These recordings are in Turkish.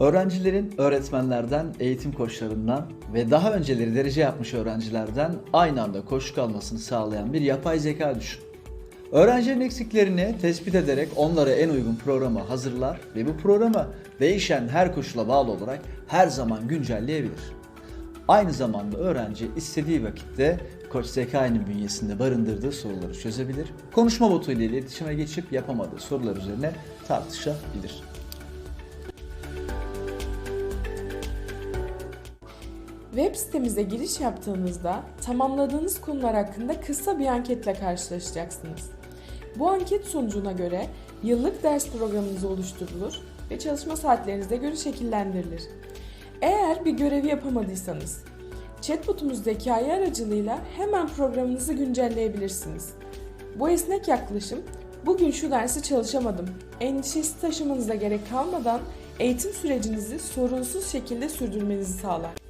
Öğrencilerin öğretmenlerden, eğitim koçlarından ve daha önceleri derece yapmış öğrencilerden aynı anda koşu kalmasını sağlayan bir yapay zeka düşün. Öğrencilerin eksiklerini tespit ederek onlara en uygun programı hazırlar ve bu programı değişen her koşula bağlı olarak her zaman güncelleyebilir. Aynı zamanda öğrenci istediği vakitte Koç Zekai'nin bünyesinde barındırdığı soruları çözebilir. Konuşma botu ile iletişime geçip yapamadığı sorular üzerine tartışabilir. Web sitemize giriş yaptığınızda tamamladığınız konular hakkında kısa bir anketle karşılaşacaksınız. Bu anket sonucuna göre yıllık ders programınız oluşturulur ve çalışma saatlerinize göre şekillendirilir. Eğer bir görevi yapamadıysanız, chatbotumuz zekayı aracılığıyla hemen programınızı güncelleyebilirsiniz. Bu esnek yaklaşım, bugün şu dersi çalışamadım, endişesi taşımanıza gerek kalmadan eğitim sürecinizi sorunsuz şekilde sürdürmenizi sağlar.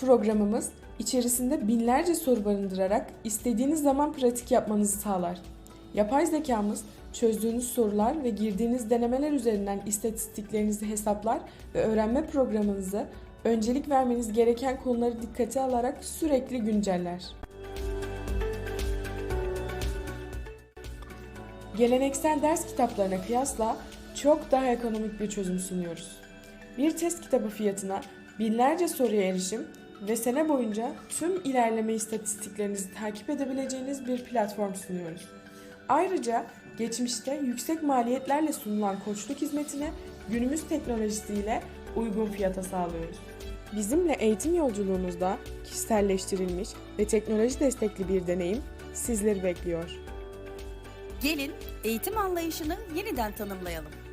Programımız içerisinde binlerce soru barındırarak istediğiniz zaman pratik yapmanızı sağlar. Yapay zekamız çözdüğünüz sorular ve girdiğiniz denemeler üzerinden istatistiklerinizi hesaplar ve öğrenme programınızı öncelik vermeniz gereken konuları dikkate alarak sürekli günceller. Geleneksel ders kitaplarına kıyasla çok daha ekonomik bir çözüm sunuyoruz. Bir test kitabı fiyatına binlerce soruya erişim ve sene boyunca tüm ilerleme istatistiklerinizi takip edebileceğiniz bir platform sunuyoruz. Ayrıca geçmişte yüksek maliyetlerle sunulan koçluk hizmetini günümüz teknolojisiyle uygun fiyata sağlıyoruz. Bizimle eğitim yolculuğunuzda kişiselleştirilmiş ve teknoloji destekli bir deneyim sizleri bekliyor. Gelin eğitim anlayışını yeniden tanımlayalım.